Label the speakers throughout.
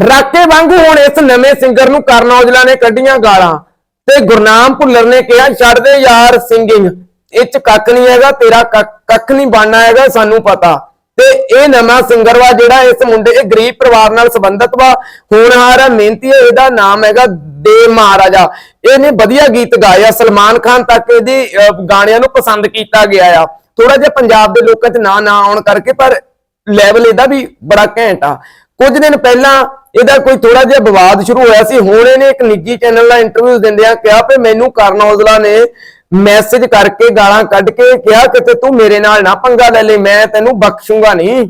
Speaker 1: ਰਾਕੇ ਵਾਂਗੂ ਹੁਣ ਇਸ ਨਵੇਂ ਸਿੰਗਰ ਨੂੰ ਕਰਨ ਔਜਲਾ ਨੇ ਕੱਢੀਆਂ ਗਾਲਾਂ। ਤੇ ਗੁਰਨਾਮ ਭੁੱਲਰ ਨੇ ਕਿਹਾ, ਛੱਡ ਦੇ ਯਾਰ ਸਿੰਗਿੰਗ ਇਹ ਚ ਕੱਖ ਨਹੀਂ ਹੈਗਾ, ਤੇਰਾ ਕੱਖ ਨਹੀਂ ਬਣਨਾ ਹੈਗਾ, ਸਾਨੂੰ ਪਤਾ। ਤੇ ਇਹ ਨਵਾਂ ਸਿੰਗਰ ਵਾ ਜਿਹੜਾ ਇਸ ਮੁੰਡੇ, ਇਹ ਗਰੀਬ ਪਰਿਵਾਰ ਨਾਲ ਸੰਬੰਧਿਤ ਵਾ। ਹੋਣਹਾਰ ਹੈ ਮਿਹਨਤੀ ਹੈ ਇਹਦਾ ਨਾਮ ਹੈਗਾ ਦੇ ਮਹਾਰਾਜਾ। ਇਹਨੇ ਵਧੀਆ ਗੀਤ ਗਾਏ ਆ। ਸਲਮਾਨ ਖਾਨ ਤੱਕ ਇਹਦੀ ਗਾਣਿਆਂ ਨੂੰ ਪਸੰਦ ਕੀਤਾ ਗਿਆ ਆ। ਥੋੜਾ ਜਿਹਾ ਪੰਜਾਬ ਦੇ ਲੋਕਾਂ 'ਚ ਨਾ ਨਾ ਆਉਣ ਕਰਕੇ, ਪਰ ਲੈਵਲ ਇਹਦਾ ਵੀ ਬੜਾ ਘੈਂਟ ਆ। ਕੁਝ ਦਿਨ ਪਹਿਲਾਂ ਇਹਦਾ ਕੋਈ ਥੋੜਾ ਜਿਹਾ ਵਿਵਾਦ ਸ਼ੁਰੂ ਹੋਇਆ ਸੀ। ਹੁਣ ਇਹਨੇ ਇੱਕ ਨਿੱਜੀ ਚੈਨਲ ਨਾਲ ਇੰਟਰਵਿਊ ਦਿੰਦਿਆਂ ਕਿਹਾ ਕਿ ਮੈਨੂੰ ਕਰਨ ਔਜਲਾ ਨੇ ਮੈਸੇਜ ਕਰਕੇ ਗਾਲਾਂ ਕੱਢ ਕੇ ਕਿਹਾ ਕਿਤੇ ਤੂੰ ਮੇਰੇ ਨਾਲ ਨਾ ਪੰਗਾ ਲੈ ਲੈ ਮੈਂ ਤੈਨੂੰ ਬਖਸ਼ੂਗਾ ਨਹੀਂ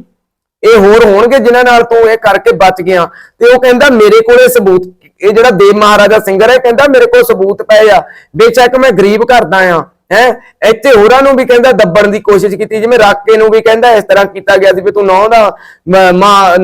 Speaker 1: ਇਹ ਹੋਰ ਹੋਣਗੇ ਜਿਨ੍ਹਾਂ ਨਾਲ ਤੂੰ ਇਹ ਕਰਕੇ ਬਚ ਗਿਆ। ਤੇ ਉਹ ਕਹਿੰਦਾ, ਮੇਰੇ ਕੋਲੇ ਸਬੂਤ, ਇਹ ਜਿਹੜਾ ਦੇਵ ਮਹਾਰਾਜਾ ਸਿੰਗਰ ਹੈ, ਕਹਿੰਦਾ ਮੇਰੇ ਕੋਲ ਸਬੂਤ ਪਏ ਆ। ਬੇਸ਼ੱਕ ਮੈਂ ਗਰੀਬ ਕਰਦਾ ਆ। ਹੈ? ਇੱਥੇ ਹੋਰਾਂ ਨੂੰ ਵੀ ਕਹਿੰਦਾ ਦੱਬਣ ਦੀ ਕੋਸ਼ਿਸ਼ ਕੀਤੀ, ਜਿਵੇਂ ਰਾਕੇ ਨੂੰ ਵੀ ਕਹਿੰਦਾ ਇਸ ਤਰ੍ਹਾਂ ਕੀਤਾ ਗਿਆ ਸੀ ਵੀ ਤੂੰ ਨੌ ਦਾ, ਮ-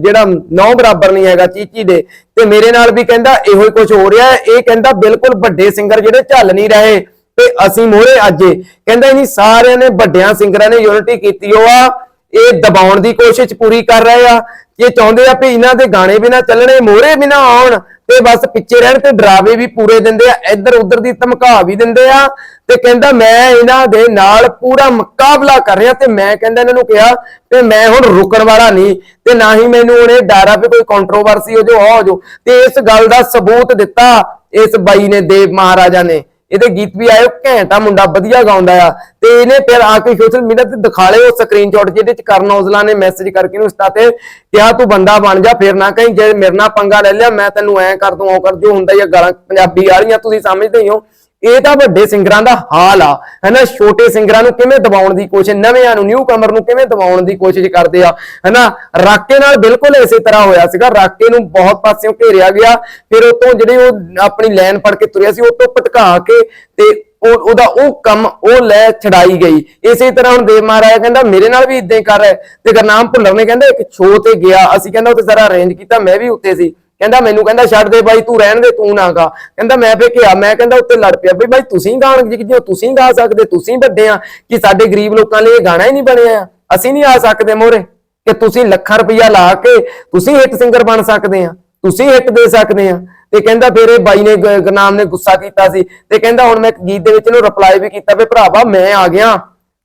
Speaker 1: ਜਿਹੜਾ ਨੌ ਬਰਾਬਰ ਨਹੀਂ ਹੈਗਾ ਚੀਚੀ ਦੇ, ਤੇ ਮੇਰੇ ਨਾਲ ਵੀ ਕਹਿੰਦਾ ਇਹੋ ਹੀ ਕੁਝ ਹੋ ਰਿਹਾ ਇਹ ਕਹਿੰਦਾ ਬਿਲਕੁਲ ਵੱਡੇ ਸਿੰਗਰ ਜਿਹੜੇ ਝੱਲ ਨਹੀਂ ਰਹੇ, ਤੇ ਅਸੀਂ ਮੋਹਰੇ ਅੱਜੇ ਕਹਿੰਦਾ ਨਹੀਂ ਸਾਰਿਆਂ ਨੇ ਵੱਡਿਆਂ ਸਿੰਗਰਾਂ ਨੇ ਯੂਨਿਟੀ ਕੀਤੀ, ਉਹ ਆ, ਇਹ ਦਬਾਉਣ ਦੀ ਕੋਸ਼ਿਸ਼ ਪੂਰੀ ਕਰ ਰਹੇ ਆ। ਇਹ ਚਾਹੁੰਦੇ ਆ ਵੀ ਇਹਨਾਂ ਦੇ ਗਾਣੇ ਵੀ ਨਾ ਚੱਲਣੇ, ਮੋਹਰੇ ਵੀ ਨਾ ਆਉਣ। ਤੇ ਬਸ ਪਿੱਛੇ ਰਹਿਣ ਤੇ ਡਰਾਵੇ ਵੀ ਪੂਰੇ ਦਿੰਦੇ ਆ, ਇੱਧਰ ਉੱਧਰ ਦੀ ਧਮਕਾ ਵੀ ਦਿੰਦੇ ਆ ਤੇ ਕਹਿੰਦਾ ਮੈਂ ਇਹਨਾਂ ਦੇ ਨਾਲ ਪੂਰਾ ਮੁਕਾਬਲਾ ਕਰ ਰਿਹਾ ਤੇ ਮੈਂ ਕਹਿੰਦਾ ਇਹਨਾਂ ਨੂੰ ਕਿਹਾ ਕਿ ਮੈਂ ਹੁਣ ਰੁਕਣ ਵਾਲਾ ਨਹੀਂ ਤੇ ਨਾ ਹੀ ਮੈਨੂੰ ਉਹਨੇ ਇਹ ਵੀ ਕੋਈ ਕੰਟਰੋਵਰਸੀ ਹੋ ਜੋ ਹੋ ਜੋ ਤੇ ਇਸ ਗੱਲ ਦਾ ਸਬੂਤ ਦਿੱਤਾ ਇਸ ਬਾਈ ਨੇ, ਦੇਵ ਮਹਾਰਾਜਾ ਨੇ। ਇਹਦੇ ਗੀਤ ਵੀ ਆਏ ਉਹ ਘੈਂਟਾ ਮੁੰਡਾ ਵਧੀਆ ਗਾਉਂਦਾ ਆ। ਤੇ ਇਹਨੇ ਫਿਰ ਆ ਕੇ ਸੋਸ਼ਲ ਮੀਡੀਆ ਤੇ ਦਿਖਾ ਲਿਓ ਉਹ ਸਕਰੀਨਸ਼ਾਟ ਜਿਹਦੇ ਚ ਕਰਨ ਔਜਲਾ ਨੇ ਮੈਸੇਜ ਕਰਕੇ ਨੂੰ ਇੰਸਟਾ ਤੇ ਕਿਹਾ, ਤੂੰ ਬੰਦਾ ਬਣ ਜਾ, ਫਿਰ ਨਾ ਕਹੀਂ, ਜੇ ਮੇਰੇ ਨਾਲ ਪੰਗਾ ਲੈ ਲਿਆ, ਮੈਂ ਤੈਨੂੰ ਐ ਕਰ ਦੂੰ, ਉਹ ਕਰ ਜੋ ਹੁੰਦਾ ਹੀ ਆ ਗਾਲਾਂ ਪੰਜਾਬੀ ਵਾਲੀਆਂ, ਤੁਸੀਂ ਸਮਝਦੇ ਹੀ ਹੋ। ਇਹ ਤਾਂ ਵੱਡੇ ਸਿੰਗਰਾਂ ਦਾ ਹਾਲ ਆ, ਹਨਾ? ਛੋਟੇ ਸਿੰਗਰਾਂ ਨੂੰ ਕਿਵੇਂ ਦਬਾਉਣ ਦੀ ਕੋਸ਼ਿਸ਼, ਨਵਿਆਂ ਨੂੰ ਨਿਊ ਕਮਰ ਨੂੰ ਕਿਵੇਂ ਦਬਾਉਣ ਦੀ ਕੋਸ਼ਿਸ਼ ਕਰਦੇ ਆ, ਹਨਾ? ਰਾਕੇ ਨਾਲ ਬਿਲਕੁਲ ਇਸੇ ਤਰ੍ਹਾਂ ਹੋਇਆ ਸੀਗਾ, ਰਾਕੇ ਨੂੰ ਬਹੁਤ ਪਾਸਿਓਂ ਘੇਰਿਆ ਗਿਆ, ਫਿਰ ਉਹ ਤੋਂ ਜਿਹੜੇ ਉਹ ਆਪਣੀ ਲਾਈਨ ਫੜ ਕੇ ਤੁਰਿਆ ਸੀ, ਉਹ ਤੋਂ ਭਟਕਾ ਕੇ ਤੇ ਉਹ, ਉਹਦਾ ਉਹ ਕੰਮ ਉਹ ਲੈ ਛਡਾਈ ਗਈ। ਇਸੇ ਤਰ੍ਹਾਂ ਹੁਣ ਦੇਵ ਮਹਾਰਾਜ ਕਹਿੰਦਾ, ਮੇਰੇ ਨਾਲ ਵੀ ਇਦਾਂ ਹੀ ਕਰ ਰਿਹਾ ਤੇ ਗੁਰਨਾਮ ਭੁੱਲਰ ਨੇ ਕਹਿੰਦਾ, ਇੱਕ ਸ਼ੋਅ ਤੇ ਗਿਆ। ਅਸੀਂ ਕਹਿੰਦਾ, ਉੱਥੇ ਸਾਰਾ ਅਰੇਂਜ ਕੀਤਾ, ਮੈਂ ਵੀ ਉੱਤੇ ਸੀ। ਕਹਿੰਦਾ ਮੈਨੂੰ ਕਹਿੰਦਾ ਛੱਡ ਦੇ ਬਾਈ, ਤੂੰ ਰਹਿਣ ਦੇ, ਤੂੰ ਨਾ ਗਾ। ਕਹਿੰਦਾ ਮੈਂ ਫੇ ਕਿਹਾ ਮੈਂ ਕਹਿੰਦਾ ਉੱਤੇ ਲੜ ਪਿਆ ਬਈ ਬਾਈ ਤੁਸੀਂ ਗਾਣ ਜਿਉ ਤੁਸੀਂ ਗਾ ਸਕਦੇ, ਤੁਸੀਂ ਵੱਡੇ ਆ ਕਿ ਸਾਡੇ ਗਰੀਬ ਲੋਕਾਂ ਲਈ ਇਹ ਗਾਣਾ ਹੀ ਨਹੀਂ ਬਣਿਆ ਅਸੀਂ ਨਹੀਂ ਆ ਸਕਦੇ ਮੋਰੇ ਕਿ ਤੁਸੀਂ ਲੱਖਾਂ ਰੁਪਈਆ ਲਾ ਕੇ ਤੁਸੀਂ ਹਿੱਟ ਸਿੰਗਰ ਬਣ ਸਕਦੇ ਆ, ਤੁਸੀਂ ਹਿੱਟ ਦੇ ਸਕਦੇ ਆ। ਤੇ ਕਹਿੰਦਾ ਫਿਰ ਇਹ ਬਾਈ ਨੇ ਗ- ਨੇ ਗੁੱਸਾ ਕੀਤਾ ਸੀ। ਤੇ ਕਹਿੰਦਾ ਹੁਣ ਮੈਂ ਗੀਤ ਦੇ ਵਿੱਚ ਇਹਨੂੰ ਰਿਪਲਾਈ ਵੀ ਕੀਤਾ ਵੀ ਭਰਾਵਾ ਮੈਂ ਆ ਗਿਆ।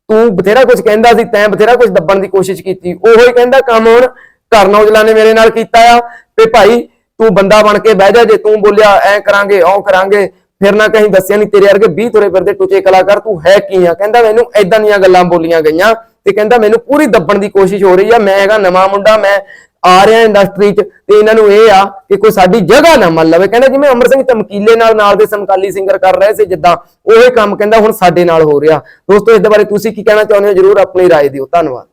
Speaker 1: ਤੂੰ ਬਥੇਰਾ ਕੁਝ ਕਹਿੰਦਾ ਸੀ, ਤੈਂ ਬਥੇਰਾ ਕੁਝ ਦੱਬਣ ਦੀ ਕੋਸ਼ਿਸ਼ ਕੀਤੀ। ਉਹੋ ਹੀ ਕਹਿੰਦਾ ਕੰਮ ਹੁਣ ਕਰਨ ਔਜਲਾ ਨੇ ਮੇਰੇ ਨਾਲ ਕੀਤਾ ਆ ਵੀ ਭਾਈ ਤੂੰ ਬੰਦਾ ਬਣ ਕੇ ਬਹਿ ਜਾ ਜੇ ਤੂੰ ਬੋਲਿਆ ਐ ਕਰਾਂਗੇ ਉਹ ਕਰਾਂਗੇ ਫਿਰ ਨਾ ਕਹੀਂ ਦੱਸਿਆ ਨਹੀਂ ਤੇਰੇ ਵਰਗੇ 20 ਤੁਰੇ ਫਿਰਦੇ ਟੁੱਚੇ ਕਲਾਕਾਰ ਤੂੰ ਹੈ ਕੀ ਆ ਕਹਿੰਦਾ ਮੈਨੂੰ ਐਦਾਂ ਦੀਆਂ ਗੱਲਾਂ ਬੋਲੀਆਂ ਗਈਆਂ ਤੇ ਕਹਿੰਦਾ ਮੈਨੂੰ ਪੂਰੀ ਦੱਬਣ ਦੀ ਕੋਸ਼ਿਸ਼ ਹੋ ਰਹੀ ਆ ਮੈਂ ਹੈਗਾ ਨਵਾਂ ਮੁੰਡਾ ਮੈਂ ਆ ਰਿਹਾ ਇੰਡਸਟਰੀ 'ਚ ਤੇ ਇਹਨਾਂ ਨੂੰ ਇਹ ਆ ਕਿ ਕੋਈ ਸਾਡੀ ਜਗ੍ਹਾ ਨਾ ਮੰਨ ਲਵੇ ਕਹਿੰਦਾ ਜਿਵੇਂ ਅਮਰ ਸਿੰਘ ਚਮਕੀਲੇ ਨਾਲ ਨਾਲ ਦੇ ਸਮਕਾਲੀ ਸਿੰਗਰ ਕਰ ਰਹੇ ਸੀ ਜਿੱਦਾਂ ਉਹੀ ਕੰਮ ਕਹਿੰਦਾ ਹੁਣ ਸਾਡੇ ਨਾਲ ਹੋ ਰਿਹਾ ਦੋਸਤੋ ਇਸ ਦੇ ਬਾਰੇ ਤੁਸੀਂ ਕੀ ਕਹਿਣਾ ਚਾਹੁੰਦੇ ਹੋ ਜਰੂਰ ਆਪਣੀ رائے ਦਿਓ ਧੰਨਵਾਦ